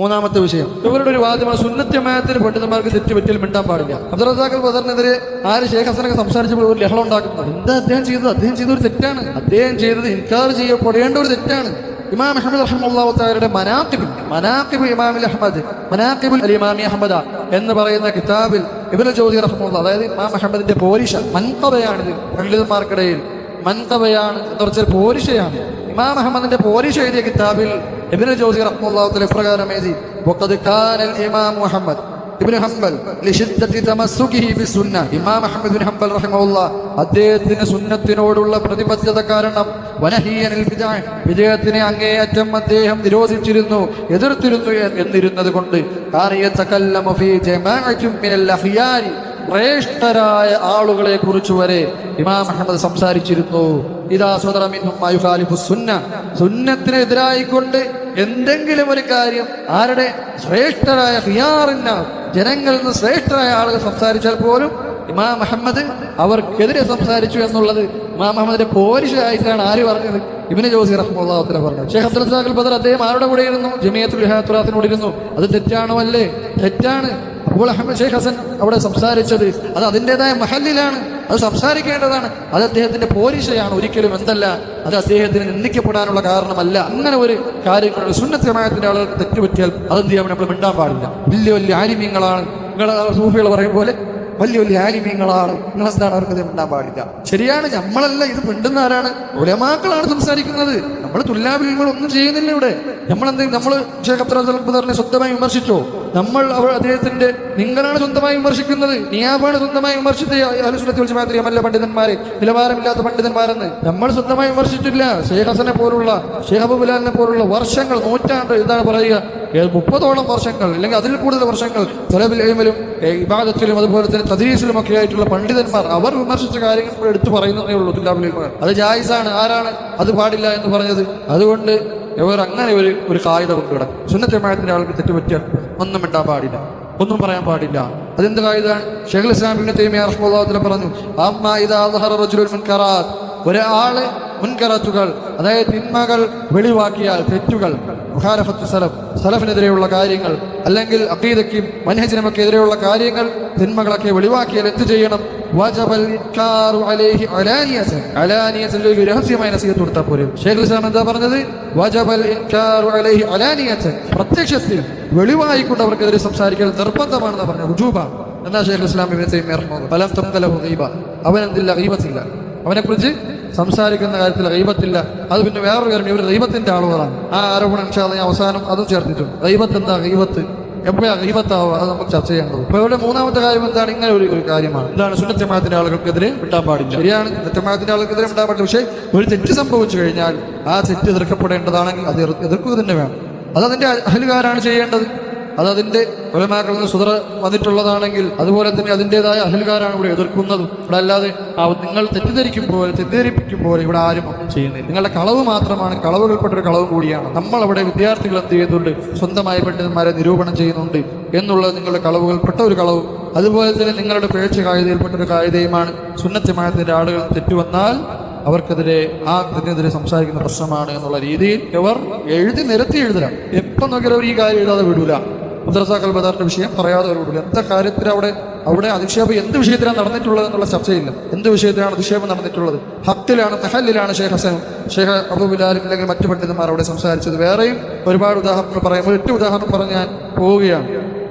മൂന്നാമത്തെ വിഷയം. ഇവരുടെ ഒരു വാദ്യമാണ് സുന്നത്യമായത്തിന് പണ്ഡിതന്മാർക്ക് തെറ്റുപറ്റിയാൽ മിണ്ടാൻ പാടില്ല. അബ്ദുറസാഖൽ ബദറിനെതിരെ ആര് ഷേഖ് ഹസനൊക്കെ സംസാരിച്ചപ്പോൾ ഒരു ലഹളം ഉണ്ടാക്കുന്നത്? എന്താ അദ്ദേഹം ചെയ്തത്? അദ്ദേഹം ചെയ്ത ഒരു തെറ്റാണ്. അദ്ദേഹം ചെയ്തത് ഇൻകാർ ചെയ്യപ്പെടേണ്ട ഒരു തെറ്റാണ്. ഇമാം അഹമ്മദ് റഹ്മുള്ളാഹുത്താരുടെ മനാക്കിബിൽ മനാക്കിബ് ഇമാമിൽ അഹമ്മദ് മനാക്കിബുൽ അലി ഇമാമി അഹമ്മദ എന്ന് പറയുന്ന കിതാബിൽ ഇബിന് ജോദി റഹ്മുള്ള അതായത് ഇമാം അഹമ്മദിന്റെ പോരിഷ മൻകവയാണിത് പണ്ഡിതന്മാർക്കിടയിൽ മൻകവയാണ് എന്ന് പറഞ്ഞാൽ പോരിഷയാണ് ഇമാം അഹമ്മദിന്റെ പോരിഷ എഴുതിയ കിതാബിൽ ഇബ്നു ജോസി റഹ്മത്തുള്ളാഹി ഇപ്രകാരം എഴുതി ഇമാം മുഹമ്മദ് ഇമാം അഹമ്മദ് ബിൻ ഹംബൽ സുന്നത്തിനോടുള്ള പ്രതിബദ്ധത കാരണം വിജയത്തിനെ അങ്ങേയറ്റം അദ്ദേഹം നിരോധിച്ചിരുന്നു എതിർത്തിരുന്നു എന്നിരുന്നത് കൊണ്ട് ശ്രേഷ്ഠരായ ആളുകളെ കുറിച്ച് വരെ ഇമാം അഹമ്മദ് സംസാരിച്ചിരുന്നു. ഇതാ സ്വതറമിന്നും സുന്ന. സുന്നത്തിനെതിരായിക്കൊണ്ട് എന്തെങ്കിലും ഒരു കാര്യം ആരുടെ? ശ്രേഷ്ഠരായ ഹിയാറിന്ന ജനങ്ങളിൽ നിന്ന് ശ്രേഷ്ഠരായ ആളുകൾ സംസാരിച്ചാൽ പോലും ഇമാം അഹമ്മദ് അവർക്കെതിരെ സംസാരിച്ചു എന്നുള്ളത് ഇമാം അഹമ്മദിന്റെ പോരിഷായിട്ടാണ് ആര് പറഞ്ഞത്? ഇബിന് ജോസി റഹ്മുള്ള പറഞ്ഞത്. ഷേഖ് അബ്ദുൽ ബദർ അദ്ദേഹം ആരുടെ കൂടെ ഇരുന്നു ജമിയത്തുൽ ഹിഹാത്തുറാത്തിനോട് ഇരുന്നു അത് തെറ്റാണോ അല്ലേ? തെറ്റാണ്. അപ്പോൾ അഹമ്മദ് ഷെയ്ഖ് ഹസൻ അവിടെ സംസാരിച്ചത് അത് അതിന്റെതായ മഹലിലാണ് അത് സംസാരിക്കേണ്ടതാണ്. അത് അദ്ദേഹത്തിന്റെ പോരിശയാണ് ഒരിക്കലും എന്തല്ല അത് അദ്ദേഹത്തിന് നിന്ദിക്കപ്പെടാനുള്ള കാരണമല്ല. അങ്ങനെ ഒരു കാര്യങ്ങൾ സുന്നത്തമായത്തിന്റെ ആളുകൾക്ക് തെറ്റുപറ്റിയാൽ അതെന്ത് ചെയ്യാൻ നമ്മൾ മിണ്ടാൻ പാടില്ല. വലിയ വലിയ ആലിമ്യങ്ങളാണ് നിങ്ങളെ സൂഫികൾ പറയും പോലെ വലിയ വലിയ ആലിമ്യങ്ങളാണ് നിങ്ങളെന്താണ് അവർക്ക് മിണ്ടാൻ പാടില്ല? ശരിയാണ് നമ്മളല്ല ഇത് മിണ്ടുന്ന ആരാണ്? ഉലമാക്കളാണ് സംസാരിക്കുന്നത്. നമ്മൾ തുല്ലാഭിങ്ങൾ ഒന്നും ചെയ്യുന്നില്ല ഇവിടെ. നമ്മൾ എന്തെങ്കിലും നമ്മൾ ഷേഖ് അബ്ദുറഹ്മാനെ സ്വന്തമായി വിമർശിച്ചോ? നമ്മൾ അവർ അദ്ദേഹത്തിന്റെ നിങ്ങളാണ് സ്വന്തമായി വിമർശിക്കുന്നത്. നിയാബാണ് സ്വന്തമായി വിമർശിച്ച മാത്രമേ ജമാഅത്തിലെ പണ്ഡിതന്മാരെ. നിലവാരമില്ലാത്ത പണ്ഡിതന്മാരെന്ന്. നമ്മൾ സ്വന്തമായി വിമർശിച്ചിട്ടില്ല. ഷെയ്ഖ് ഹസനെ പോലുള്ള ഷെയ്ഖ് അബുബുലാലിനെ പോലുള്ള വർഷങ്ങൾ നൂറ്റാണ്ട് എന്താണ് പറയുക. മുപ്പതോളം വർഷങ്ങൾ അല്ലെങ്കിൽ അതിൽ കൂടുതൽ വർഷങ്ങൾ തലബിൽ എഴുമലും വിഭാഗത്തിലും അതുപോലെ തന്നെ തദ്രീസിലും ഒക്കെ ആയിട്ടുള്ള പണ്ഡിതന്മാർ അവർ വിമർശിച്ച കാര്യങ്ങൾ എടുത്തു പറയുന്നതേ ഉള്ളൂ തുല്ലാബിൽ അത് ജായിസാണ്. ആരാണ്? അത് പാടില്ല എന്ന് പറഞ്ഞത്. അതുകൊണ്ട് അങ്ങനെ ഒരു ഒരു കായിക കൊണ്ടുവിടാം സുന്നത്തമായത്തിന്റെ ആൾക്ക് തെറ്റുപറ്റിയാൽ ഒന്നും മിണ്ടാൻ പാടില്ല. ഒന്നും പറയാൻ പാടില്ല. അതെന്ത് കായികമാണ്? ഷെഖുൽ ഇസ്ലാം തേമിയ റഹ്മത്തുള്ളാഹി പറഞ്ഞു അമ്മാ ഇദാ ഒരാൾ മുൻകറത്തുകൾ അതായത് തിന്മകൾ വെളിവാക്കിയാൽ തെറ്റുകൾ. മുഖാലഫത്ത് സലഫ്. സലഫിനെതിരെയുള്ള കാര്യങ്ങൾ അല്ലെങ്കിൽ അഖീദയ്ക്കും മനഹജിനുമൊക്കെ എതിരെയുള്ള കാര്യങ്ങൾ തിന്മകളൊക്കെ വെളിവാക്കിയാൽ എന്ത് ചെയ്യണം? രഹസ്യമായ നസീഹത്ത് പ്രത്യക്ഷത്തിൽ വെളിവായിക്കൊണ്ട് അവർക്കെതിരെ സംസാരിക്കൽ നിർബന്ധമാണെന്ന് പറഞ്ഞത്. റുജൂബ എന്നാ ഷേഖ് ഇസ്ലാം ഫലം തഖലഹു ഗീബ. അവൻ എന്തില്ല ഗീബത്തില്ല. അവനെക്കുറിച്ച് സംസാരിക്കുന്ന കാര്യത്തിൽ റൈബത്തില്ല. അത് പിന്നെ വേറൊരു കാര്യം ഇവർ റീബത്തിന്റെ ആളുകളാണ്. ആ ആരോപണം ഞാൻ അവസാനം അതും ചേർത്തിട്ടുണ്ട്. റൈബത്ത് എന്താ റൈബത്ത്? എപ്പോഴാണ് റൈബത്താവുക? അത് നമുക്ക് ചർച്ച ചെയ്യേണ്ടത്. അപ്പൊ ഇവിടെ മൂന്നാമത്തെ കാര്യം എന്താണ്? ഇങ്ങനെ ഒരു കാര്യമാണ്. ഇതാണ് സുന്നത്തമാത്തിന്റെ ആളുകൾക്കെതിരെ വിട്ടാൻ പാടില്ല. ശരിയാണ് സുന്നത്തമാത്തിന്റെ ആളുകൾക്കെതിരെ വിട്ടാൻ പാടില്ല. പക്ഷേ ഒരു തെറ്റ് സംഭവിച്ചു കഴിഞ്ഞാൽ ആ തെറ്റ് എതിർക്കപ്പെടേണ്ടതാണെങ്കിൽ അത് എതിർ- എതിർക്കുക തന്നെ വേണം. അത് അതിന്റെ അഹലുകാരാണ് ചെയ്യേണ്ടത്. അത് അതിന്റെ ഒലമാക്കളിൽ നിന്ന് സുതറ വന്നിട്ടുള്ളതാണെങ്കിൽ അതുപോലെ തന്നെ അതിന്റെതായ അഹൽകാരാണ് ഇവിടെ എതിർക്കുന്നതും. ഇവിടെ അല്ലാതെ നിങ്ങൾ തെറ്റിദ്ധരിക്കും പോലെ തെറ്റിദ്ധരിപ്പിക്കും പോലെ ഇവിടെ ആരും ചെയ്യുന്നില്ല. നിങ്ങളുടെ കളവ് മാത്രമാണ് കളവുകൾപ്പെട്ടൊരു കളവ് കൂടിയാണ്. നമ്മൾ അവിടെ വിദ്യാർത്ഥികൾ എന്ത് ചെയ്യുന്നുണ്ട്? സ്വന്തമായ പണ്ഡിതന്മാരെ നിരൂപണം ചെയ്യുന്നുണ്ട് എന്നുള്ളത് നിങ്ങളുടെ കളവുകൾപ്പെട്ട ഒരു കളവും. അതുപോലെ തന്നെ നിങ്ങളുടെ പേഴ്ച കായികയിൽപ്പെട്ട ഒരു കായികയുമാണ് സുന്നത്തമായതിന്റെ ആളുകൾ തെറ്റുവന്നാൽ അവർക്കെതിരെ ആ ഇതിനെതിരെ സംസാരിക്കുന്ന പ്രശ്നമാണ് എന്നുള്ള രീതിയിൽ ഇവർ എഴുതി നിരത്തി എഴുതലാണ്. എപ്പം നോക്കിയാലും അവർ ഈ കാര്യം എഴുതാതെ വിടൂല. മുദ്രസാക്കൽ ബദാറിന്റെ വിഷയം പറയാതെ വിടൂല എന്താ കാര്യത്തിൽ അവിടെ അവിടെ അധിക്ഷേപം എന്ത് വിഷയത്തിലാണ് നടന്നിട്ടുള്ളത് എന്നുള്ള ചർച്ചയില്ല. എന്ത് വിഷയത്തിലാണ് അധിക്ഷേപം നടന്നിട്ടുള്ളത്? ഹത്തിലാണ് തഹല്ലിലാണ് ഷേഖ് ഹസൻ. ഷേഖ് അബുബിലാലും അല്ലെങ്കിൽ മറ്റു പണ്ഡിതന്മാർ അവിടെ സംസാരിച്ചത്. വേറെയും ഒരുപാട് ഉദാഹരണങ്ങൾ പറയാം. ഒരു ഉദാഹരണം പറഞ്ഞ് ഞാൻ പോവുകയാണ്.